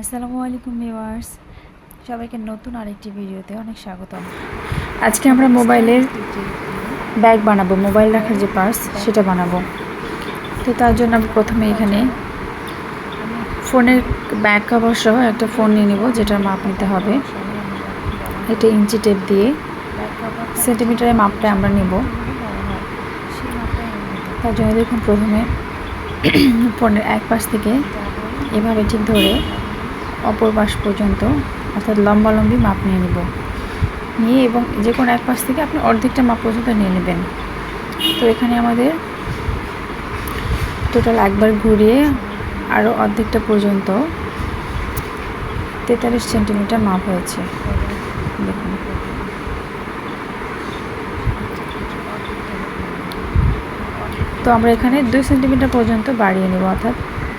আসসালামু আলাইকুম ভিউয়ার্স। সবাইকে নতুন আরেকটি ভিডিওতে অনেক স্বাগতম। আজকে আমরা মোবাইলের ব্যাগ বানাবো, মোবাইল রাখার যে পার্স সেটা বানাবো। তো তার জন্য আমি প্রথমে এখানে ফোনের ব্যাগ কভার সহ একটা ফোন নিয়ে নেব, যেটার মাপ নিতে হবে। এটা ইঞ্চি টেপ দিয়ে সেন্টিমিটারের মাপটা আমরা নেব। তার জন্য দেখুন প্রথমে ফোনের এক পাশ থেকে এভাবে ঠিক ধরে অপর পাশ পর্যন্ত, অর্থাৎ লম্বালম্বি মাপ নিয়ে নেব। নিয়ে এবং যে কোনো এক পাশ থেকে আপনি অর্ধেকটা মাপ পর্যন্ত নিয়ে নেবেন। তো এখানে আমাদের টোটাল একবার ঘুরিয়ে আরও অর্ধেকটা পর্যন্ত তেতাল্লিশ সেন্টিমিটার মাপ হয়েছে। দেখুন। তো আমরা এখানে দুই সেন্টিমিটার পর্যন্ত বাড়িয়ে নেব, অর্থাৎ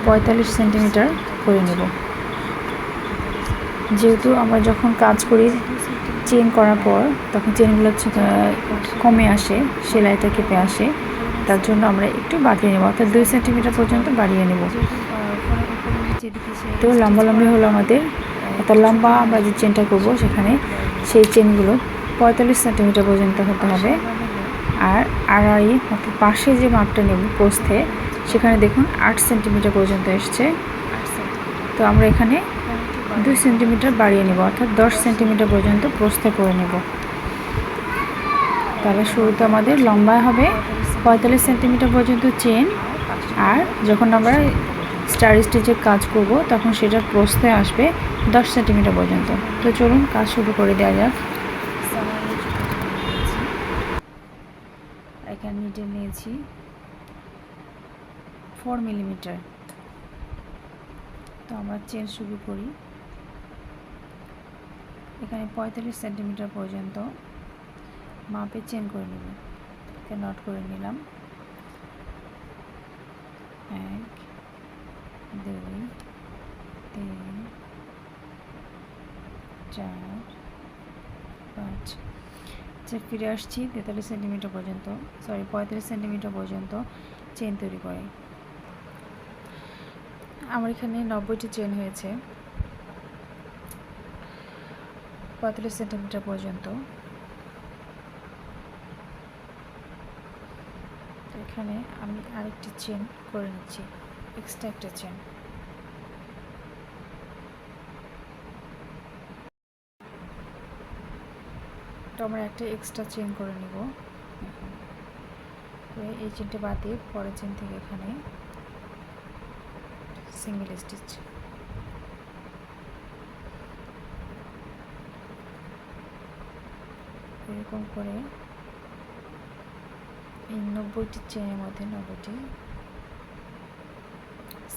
পঁয়তাল্লিশ সেন্টিমিটার করে নেব। যেহেতু আমরা যখন কাজ করি চেন করার পর, তখন চেনগুলো কমে আসে সেলাইটা কেঁপে আসে। তার জন্য আমরা একটু বাড়িয়ে নেব, অর্থাৎ দুই সেন্টিমিটার পর্যন্ত বাড়িয়ে নেব। তো লম্বা লম্বি হলো আমাদের, অর্থাৎ লম্বা আমরা যে চেনটা করব, সেখানে সেই চেনগুলো পঁয়তাল্লিশ সেন্টিমিটার পর্যন্ত হতে হবে। আর আড়াই, অর্থাৎ পাশে যে মাপটা নেব, পোস্তে, সেখানে দেখুন আট সেন্টিমিটার পর্যন্ত এসছে। তো আমরা এখানে দুই সেন্টিমিটার বাড়িয়ে নেব, অর্থাৎ দশ সেন্টিমিটার পর্যন্ত প্রস্থে করে নেব। তাহলে শুরুতে আমাদের লম্বা হবে পঁয়তাল্লিশ সেন্টিমিটার পর্যন্ত চেন, আর যখন আমরা স্টার স্টিচের কাজ করব, তখন সেটার প্রস্থে আসবে দশ সেন্টিমিটার পর্যন্ত। তো চলুন, কাজ শুরু করে দেওয়া যাক। নিয়েছি ফোর মিলিমিটার তো আমরা চেন শুরু করি। এখানে পঁয়তাল্লিশ সেন্টিমিটার পর্যন্ত মাপে চেন করে নেব। নট করে নিলাম। এক, দুই, তিন, চার, পাঁচ। আচ্ছা ফিরে আসছি, তেতাল্লিশ সেন্টিমিটার পর্যন্ত সরি পঁয়তাল্লিশ সেন্টিমিটার পর্যন্ত চেন তৈরি করে। আমার এখানে নব্বইটি চেন হয়েছে। পঁয়তাল্লিশ সেন্টিমিটার পর্যন্ত। এখানে আমি আরেকটি চেন করে নিচ্ছি এক্সট্রা একটা চেন। তো আমরা একটা এক্সট্রা চেন করে নিব। এই চেনটা বাদ দিয়ে পরের চেন থেকে এখানে সিঙ্গেল স্টিচ এরকম করে এই নব্বইটি চেনের মধ্যে নব্বইটি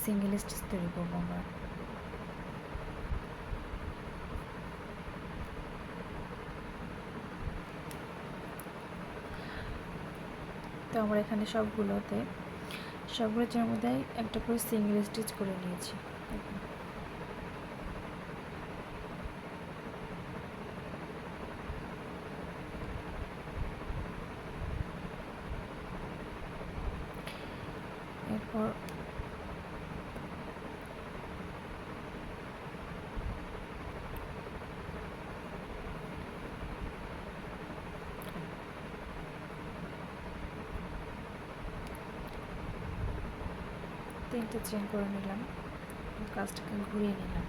সিঙ্গেল স্টিচ তৈরি করব আমরা। তো আমরা এখানে সবগুলোতে, সবগুলো চেনের মধ্যে একটা করে সিঙ্গেল স্টিচ করে নিয়েছি। এরপর তিনটে চেন করে নিলাম। কাজটাকে ঘুরিয়ে নিলাম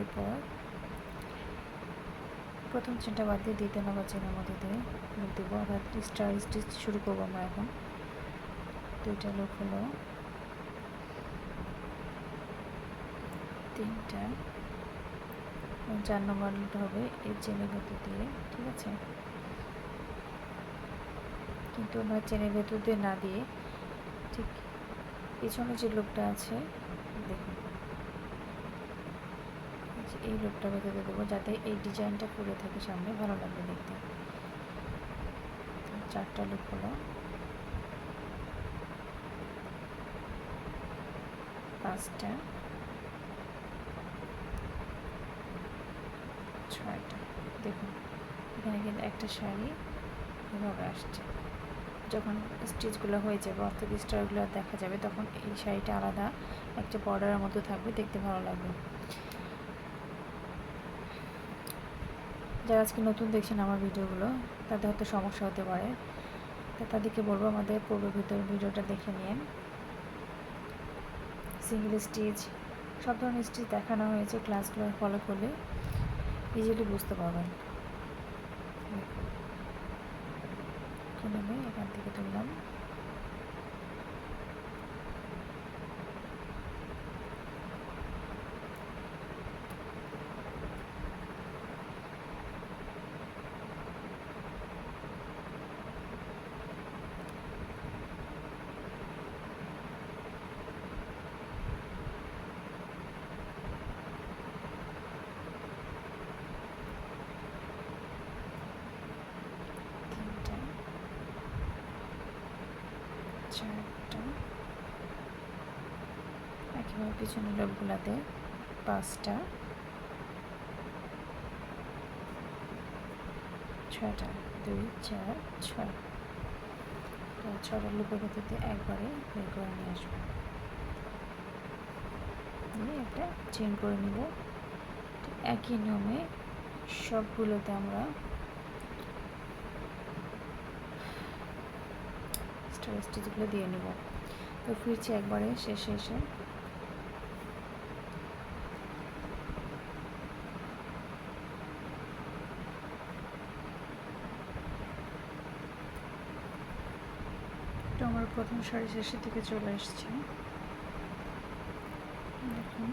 এরপর প্রথম চেনটা বাদ দিয়ে দ্বিতীয় নম্বর চেনের মধ্যে দিয়ে লুক দেবো। অর্থাৎ স্টার স্টিচ শুরু করব আমরা এখন। দুইটা লুক হলো। তিনটা। চার নম্বর হবে এই চেনের ভেতর দিয়ে, ঠিক আছে? কিন্তু আমরা চেনের ভেতর দিয়ে না দিয়ে ঠিক পিছনে যে লোকটা আছে দেখুন এই লোকটা ভেতরে দেবো যাতে এই ডিজাইনটা করে থাকে সামনে, ভালো লাগবে দেখতে। চারটা লুক হলো। পাঁচটা। ছয়টা। দেখুন, এখানে কিন্তু একটা শাড়ি এভাবে আসছে। যখন স্টিচগুলো হয়ে যাবে অর্থাৎ স্টারগুলো দেখা যাবে, তখন এই শাড়িটা আলাদা একটা বর্ডারের মধ্যে থাকবে, দেখতে ভালো লাগবে। যারা আজকে নতুন দেখছেন আমার ভিডিওগুলো, তাদের হয়তো সমস্যা হতে পারে। তো তাদেরকে বলব আমাদের পূর্ব ভিতর ভিডিওটা দেখে নিন। সিঙ্গেল স্টিচ সব ধরনের স্টিচ দেখানো হয়েছে ক্লাসগুলো ফলো করলে। ইজিলি বুঝতে পারবেন। এখান থেকে তুললাম তিনটা চারটা একেবারে পিছনের লোকগুলাতে পাঁচটা। ছয়টা, দুই, চার, ছয়। ছটা লুপের ভিতরে একবারে বের করে নিয়ে আসব। নিয়ে একটা চেন করে নিব। একই নিয়মে সবগুলোতে আমরা স্টার স্টিচগুলো দিয়ে নেব। তো ফিরছি একবারে শেষে এসে। তো আমার প্রথম শাড়ি শেষের দিকে চলে এসছে দেখুন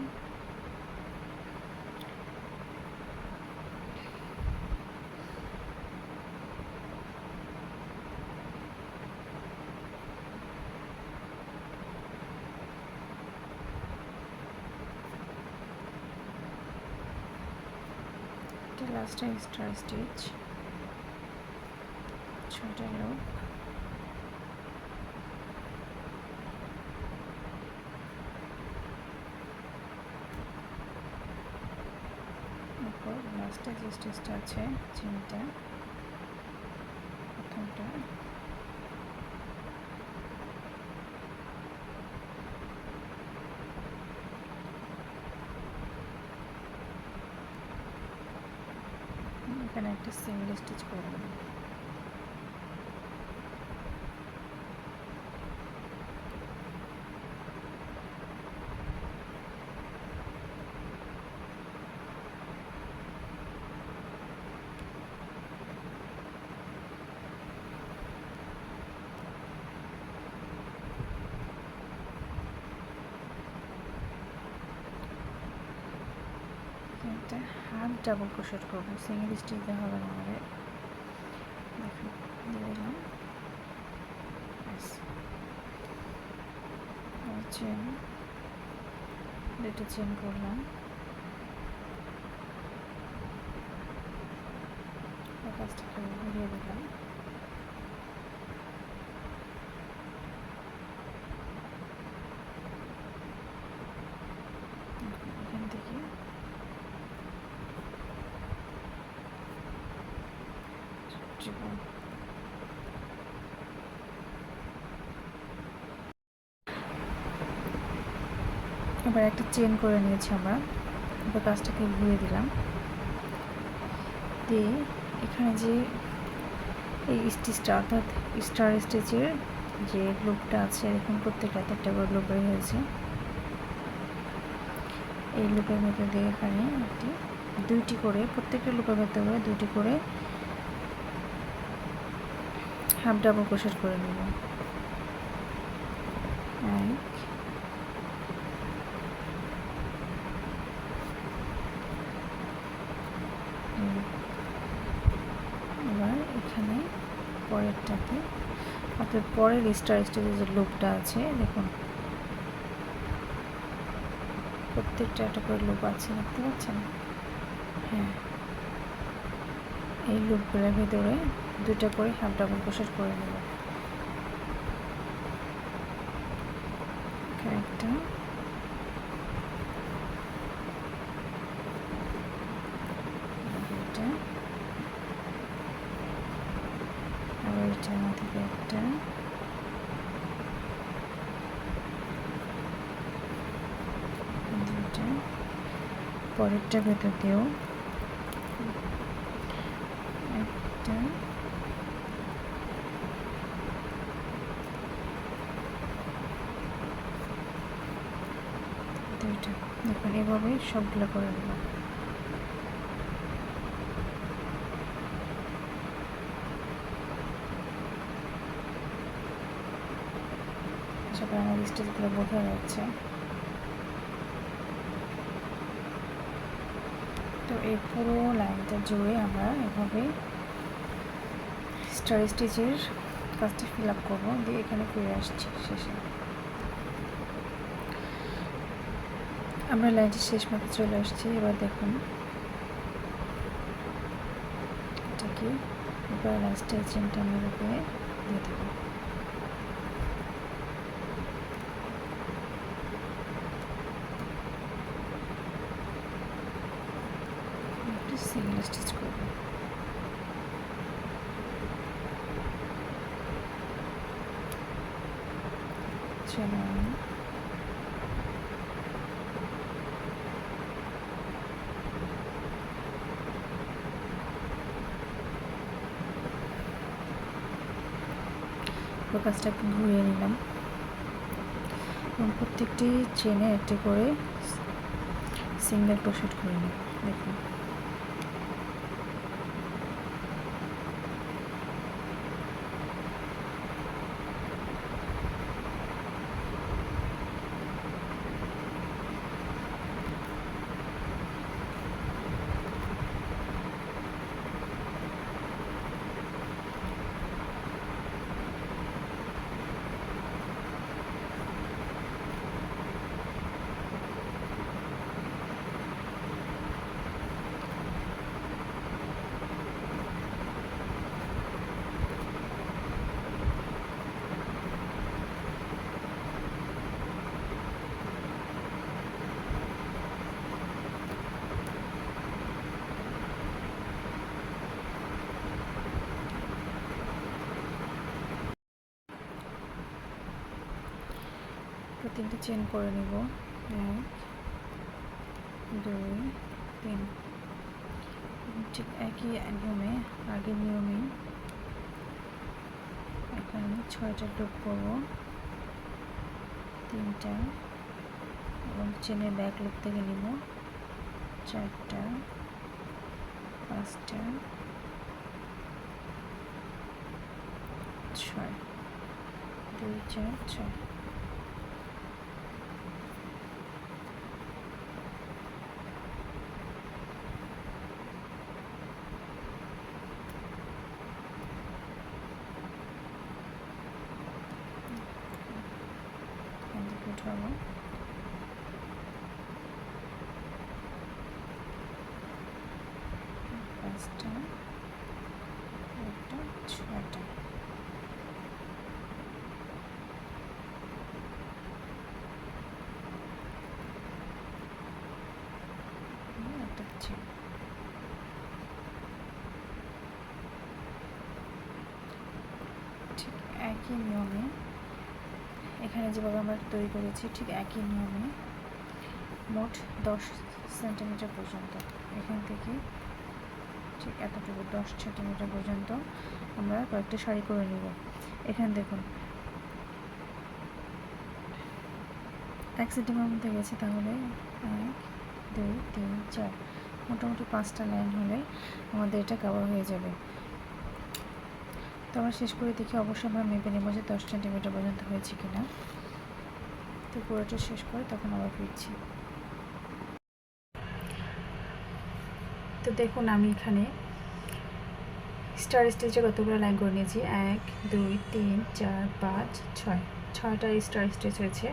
এটা লাস্টে স্টার স্টিচ ছটা লোক লাস্টে যে স্টিচটা আছে চিনটা প্রথমটা এখানে একটা সিঙ্গেল স্টিচ করে দেবো একটা হাফ ডাবল ক্রোশেট করব। সিঙ্গেল স্টিচ দেওয়া হবে না আমাদের। দিয়ে দুটো চেন করলাম আর কাজটাকে ঘুরিয়ে দিলাম এখান থেকে জীবন এবার একটা চেন করে নিয়েছি আমরা এবার কাজটাকে ঘুরে দিলাম দিয়ে এখানে যে এই স্টিচটা অর্থাৎ স্টার স্টিচের যে লুপটা আছে এরকম প্রত্যেকটাতে একটা করে বের হয়েছে এই লুপের ভেতর দিয়ে এখানে একটি দুইটি করে প্রত্যেকটা লুপের ভেতরে দুইটি করে হাফ ডাবল ক্রোশেট করে নেব। এক। এবার এখানে পরেরটাতে, অর্থাৎ পরের স্টার স্টেজে যে লুপটা আছে, দেখুন। প্রত্যেকটা একটা করে লুপ আছে, দেখতে পাচ্ছেন? হ্যাঁ। এই লুপগুলোর ভিতরে দুটো করে হাফ ডাবল ক্রোশেট করে নেব। একটা। দুইটা। একটা। দুইটা। পরেরটা ভেতর দিয়েও একটা দুইটা দেখুন এভাবে সবগুলো করে নেব আশা করি আমার বোঝা যাচ্ছে। তো এই পুরো লাইনটা জুড়ে আমরা এভাবে স্টার স্টিচের কাজটা ফিল আপ করব। দিয়ে এখানে ফিরে আসছি শেষে। আমরা লাইনটি শেষ মতো চলে আসছি, এবার দেখুন। এটা কি? এবার লাস্টে চেনটা আমরা উপরে দিয়ে দেবো। সিঙ্গেল স্টিচ করব। চলো ফোকাসটা একটু ঘুরিয়ে নিলাম। এবং প্রত্যেকটি চেনে একটি করে সিঙ্গেল ক্রোশেট করে নিই দেখুন। তিনটে চেন করে নিব। এক, দুই, তিন। ঠিক একই নিয়মে, আগের নিয়মেই এখানে ছয়টা ডুব করব। তিনটা এবং চেনের ব্যাক লুপ থেকে নিব। চারটা, পাঁচটা, ছয়। দুই, চার, ছয় এদিকে উঠাবো পাঁচটা একটা ছয়টা একটা চেন ঠিক একই নিয়মে, এখানে যেভাবে আমরা তৈরি করেছি ঠিক একই নিয়মে মোট দশ সেন্টিমিটার পর্যন্ত। এখান থেকে ঠিক এতটুকু, দশ সেন্টিমিটার পর্যন্ত আমরা কয়েকটা শাড়ি করে নিব। এখানে দেখুন, এক সেন্টিমিটার মধ্যে গেছে তাহলে এক, দুই, তিন, চার। মোটামুটি পাঁচটা লাইন হলে আমাদের এটা কভার হয়ে যাবে। তো আমরা শেষ করে দেখি, অবশ্যই আমরা মেপে নেব যে দশ সেন্টিমিটার পর্যন্ত হয়েছে কিনা। তো পুরোটা শেষ করে তখন আবার ফিরছি। তো দেখুন, আমি এখানে স্টার স্টিচে কতগুলো লাইন করে নিয়েছি? এক, দুই, তিন, চার, পাঁচ, ছয়। ছয়টা স্টার স্টিচ হয়েছে।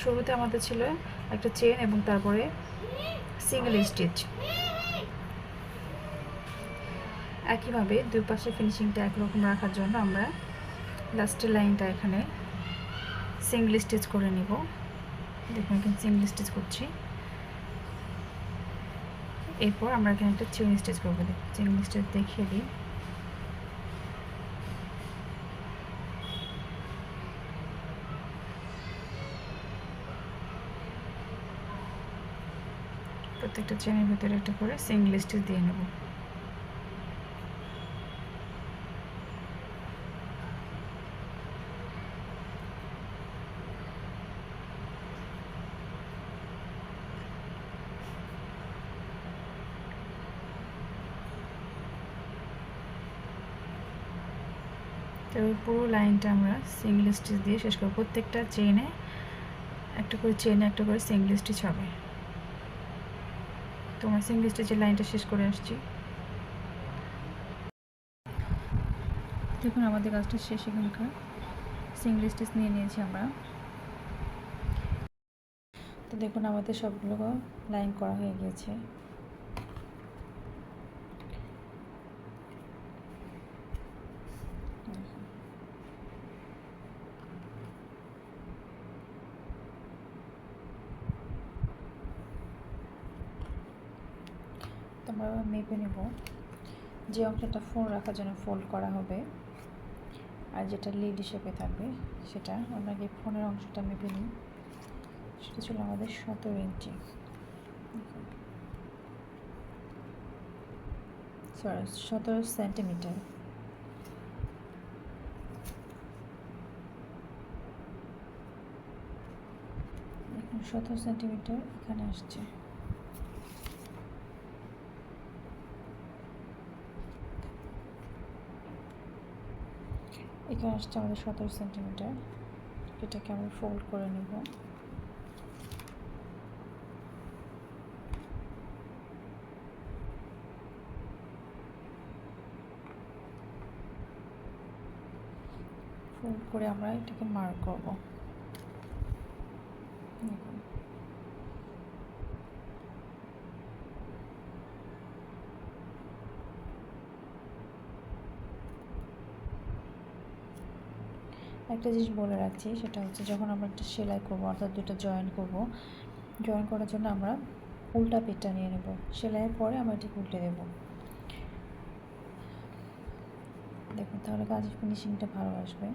শুরুতে আমাদের ছিল একটা চেন এবং তারপরে সিঙ্গেল স্টিচ একইভাবে দুই পাশে ফিনিশিংটা একরকম রাখার জন্য আমরা লাস্টের লাইনটা এখানে সিঙ্গল স্টিচ করে নিব। দেখুন, এখানে সিঙ্গল স্টিচ করছি। এরপর আমরা এখানে একটা চেইন স্টিচ করব। চিং স্টিচ দেখিয়ে দিই। প্রত্যেকটা চেনের ভিতরে একটা করে সিঙ্গল স্টিচ দিয়ে নেব। তো পুরো লাইনটা আমরা সিঙ্গেল স্টিচ দিয়ে শেষ করব। প্রত্যেকটা চেনে একটা করে চেনে একটা করে সিঙ্গেল স্টিচ হবে। তো আমরা সিঙ্গেল স্টিচের লাইনটা শেষ করে আসছি। দেখুন, আমাদের কাজটা শেষ এখানকার। সিঙ্গেল স্টিচ নিয়ে নিয়েছি আমরা। তো দেখুন, আমাদের সবগুলো লাইন করা হয়ে গিয়েছে। তোমরা নেব যে অংশটা ফোন রাখার জন্য ফোল্ড করা হবে আর যেটা লিড হিসেবে থাকবে সেটা আমরা আগে ফোনের অংশটা মেপে নিই। সেটা ছিল আমাদের সতেরো ইঞ্চি। সতেরো সেন্টিমিটার সতেরো সেন্টিমিটার এখানে আসছে। এখানে আসছে আমাদের সতেরো সেন্টিমিটার। এটাকে আমি ফোল্ড করে নেব। ফোল্ড করে আমরা এটাকে মার্ক করব দেখুন একটা জিনিস বলে রাখছি, সেটা হচ্ছে যখন আমরা একটা সেলাই করব, অর্থাৎ দুটো জয়েন করব জয়েন করার জন্য আমরা উল্টা পিঠটা নিয়ে নেব। সেলাইয়ের পরে আমরা এটিকে উল্টে দেব। দেখুন, তাহলে কাজের ফিনিশিংটা ভালো আসবে।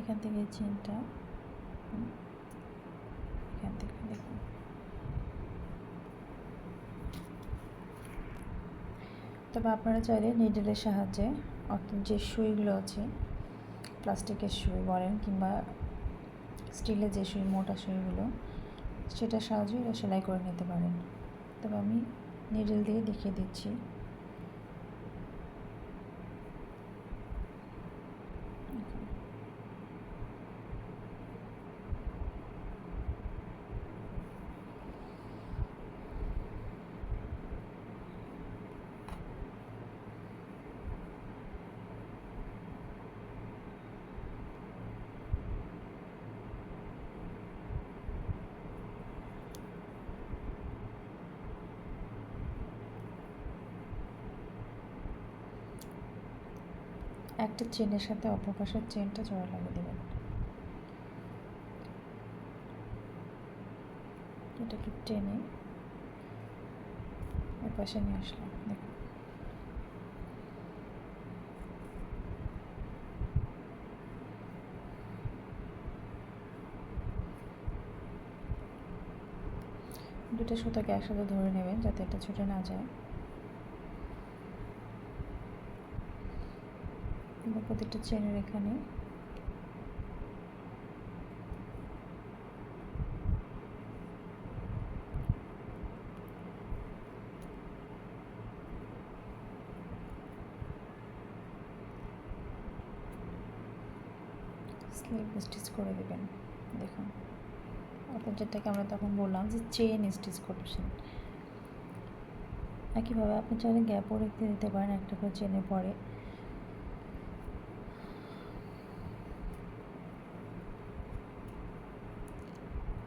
এখান থেকে চেনটা এখান থেকে দেখুন তবে আপনারা চাইলে নিডলের সাহায্যে, অর্থাৎ যে সুইগুলো আছে প্লাস্টিকের সুই বলেন কিংবা স্টিলের যে সুই, মোটা সুইগুলো, সেটার সাহায্যে সেলাই করে নিতে পারেন। তবে আমি নিডেল দিয়ে দেখিয়ে দিচ্ছি। একটা চেনের সাথে অপর পাশের চেনটা জোড়া লাগিয়ে দেবেন। এটাকে টেনে এর পাশে নিয়ে আসলাম দুটো সুতাকে একসাথে ধরে নেবেন যাতে এটা ছুটে না যায়। এবার প্রতিটা চেনের এখানে। স্লিপ স্টিচ করে দেবেন। দেখুন। অর্থাৎ যেটাকে আমরা তখন বললাম যে চেন স্টিচ করছেন একইভাবে আপনি চাইলে গ্যাপও রেখে দিতে পারেন একটা করে চেনে পরে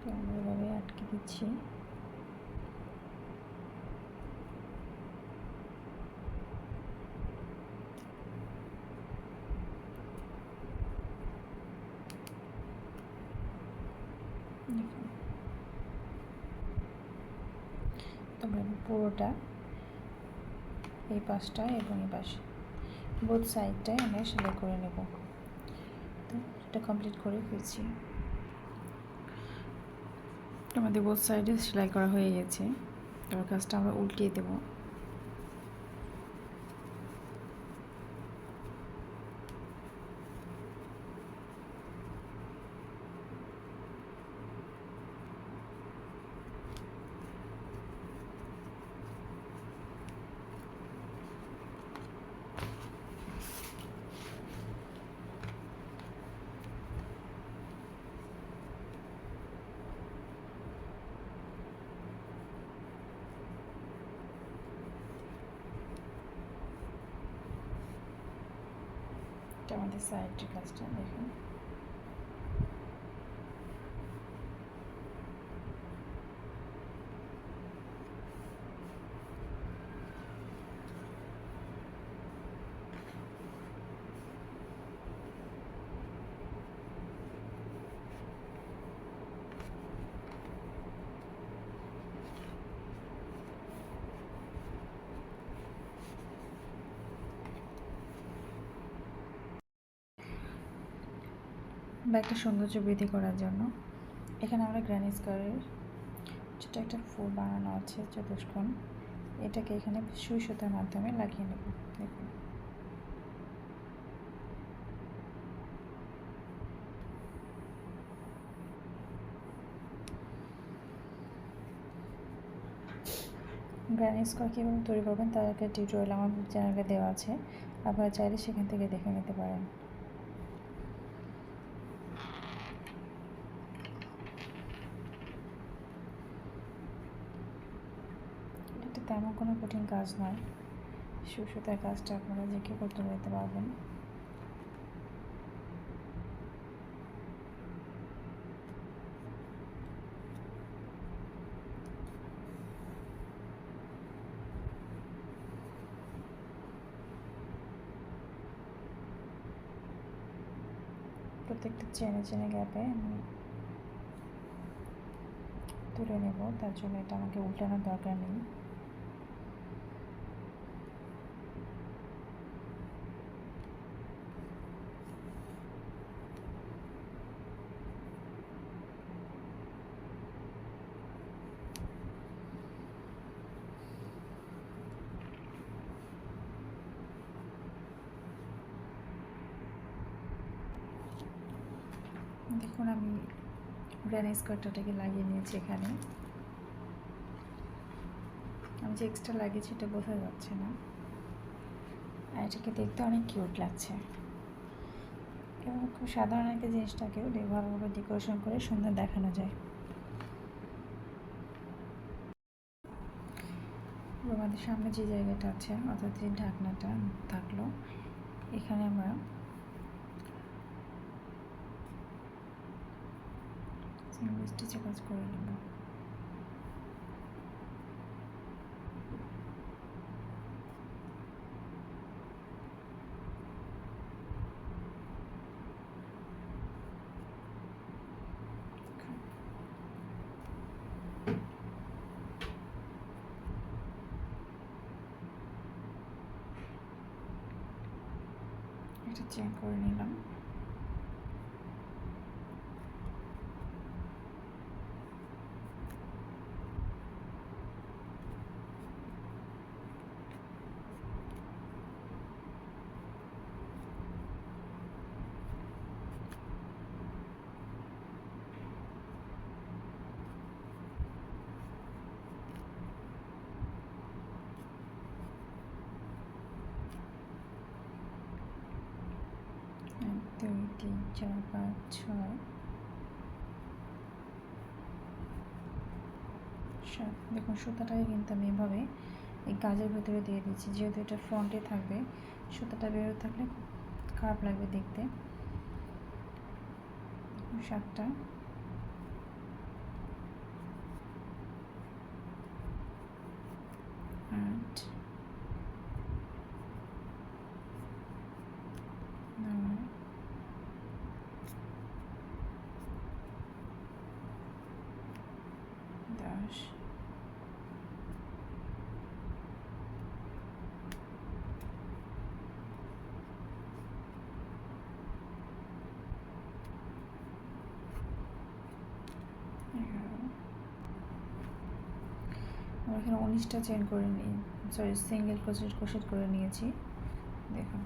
তো আমরা এভাবে তোমরা পুরোটা এই পাশটা এবং এই পাশে বোথ সাইডটাই আমরা সেলাই করে নেব। তো এটা কমপ্লিট করে ফেলছি। আমাদের বোথ সাইডে সেলাই করা হয়ে গেছে। এবার কাজটা আমরা উল্টিয়ে দেবো এটা আমাদের সাইডের কাজটা দেখুন ব্যাগটা সৌন্দর্য বৃদ্ধি করার জন্য। এখানে আমরা গ্র্যানি স্কোয়ারের ছোটো একটা ফুল বানানো আছে, চতুষ্কোণ। এটাকে এখানে সুই সুতার মাধ্যমে লাগিয়ে নেব, দেখুন। গ্র্যানি স্কোয়ার কীভাবে তৈরি করবেন তার একটা টিউটোরিয়াল আমার চ্যানেলে দেওয়া আছে। আপনারা চাইলে সেখান থেকে দেখে নিতে পারেন এটা তেমন কোনো কঠিন কাজ নয়। সুসুতার কাজটা আপনারা যে কেউ করতে যেতে পারবেন। প্রত্যেকটা চেনে চেনে গ্যাপে আমি তুলে নেব, তার জন্য এটা আমাকে উল্টানোর দরকার নেই দেখুন আমি স্কার্টটাকে লাগিয়ে নিয়েছি এখানে। আমি যে এক্সট্রা লাগিয়েছি এটা বোঝা যাচ্ছে না। আর এটাকে দেখতে অনেক কিউট লাগছে। এবং খুব সাধারণ একটা জিনিসটাকেও ভালোভাবে ডেকোরেশন করে সুন্দর দেখানো যায়। আমাদের সামনে যে জায়গাটা আছে, অর্থাৎ যে ঢাকনাটা থাকল, এখানে আমরা সিঙ্গেল স্টিচে কাজ করে নেব এটা চেক করে নিলাম এক দুই তিন চার পাঁচ ছয় সাত। দেখুন, সুতাটাকে কিন্তু আমি এভাবে এই কাজের ভেতরে দিয়ে দিচ্ছি। যেহেতু এটা ফ্রন্টে থাকবে, সুতাটা বেরো থাকলে খারাপ লাগবে দেখতে। সাতটা আট নয় দশ এগারো এখানে উনিশটা চেন করে নিই সরি সিঙ্গেল ক্রোশেট ক্রোশেট করে নিয়েছি। দেখুন।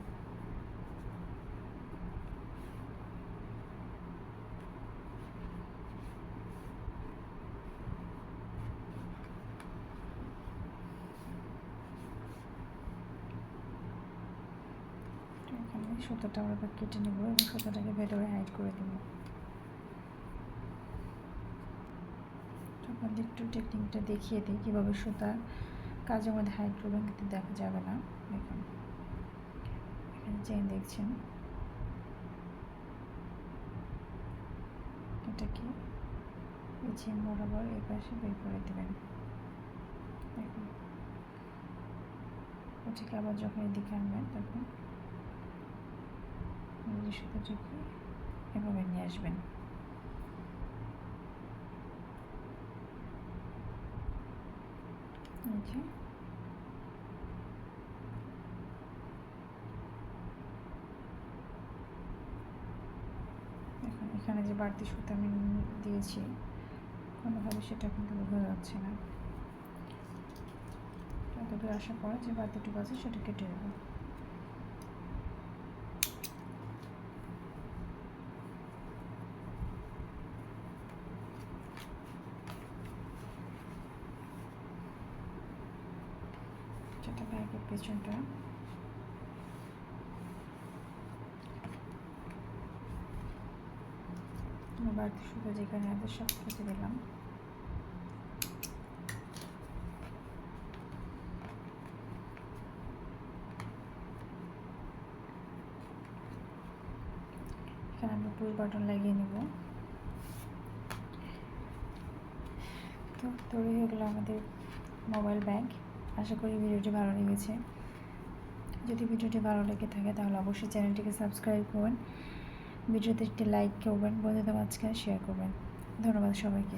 সুতোটা আমরা কেটে নেব এবং সুতোটাকে ভেতরে হাইড করে দেবো তো আপনাদের একটু টেকনিকটা দেখিয়ে দিই, কীভাবে সুতা কাজের মধ্যে হাইড করবেন কিন্তু দেখা যাবে না। দেখুন, এখানে চেন দেখছেন। এটাকে এই চেন বরাবর এই পাশে বের করে দেবেন। দেখুন, ওটাকে আবার যখন এদিকে আনবেন, তখন সুতোটাকে এভাবে নিয়ে আসবেন এই যে এখন এখানে যে বাড়তি সুতো আমি দিয়েছি, কোনোভাবে সেটা কিন্তু বোঝা যাচ্ছে না। এতদূর আসার পরে যে বাড়তিটুকু আছে সেটা কেটে দেবো যেটা ব্যাগের পেছনটা বাড়তি সুতো যেখানে আছে সব কেটে দিলাম এখানে আমরা পুশ বাটন লাগিয়ে নেব তো তৈরি হয়ে গেলো আমাদের মোবাইল ব্যাগ আশা করি ভিডিওটি ভালো লেগেছে। যদি ভিডিওটি ভালো লেগে থাকে তাহলে অবশ্যই চ্যানেলটিকে সাবস্ক্রাইব করবেন। ভিডিওতে একটি লাইক করবেন, বন্ধুদের মাঝখানে শেয়ার করবেন। ধন্যবাদ সবাইকে।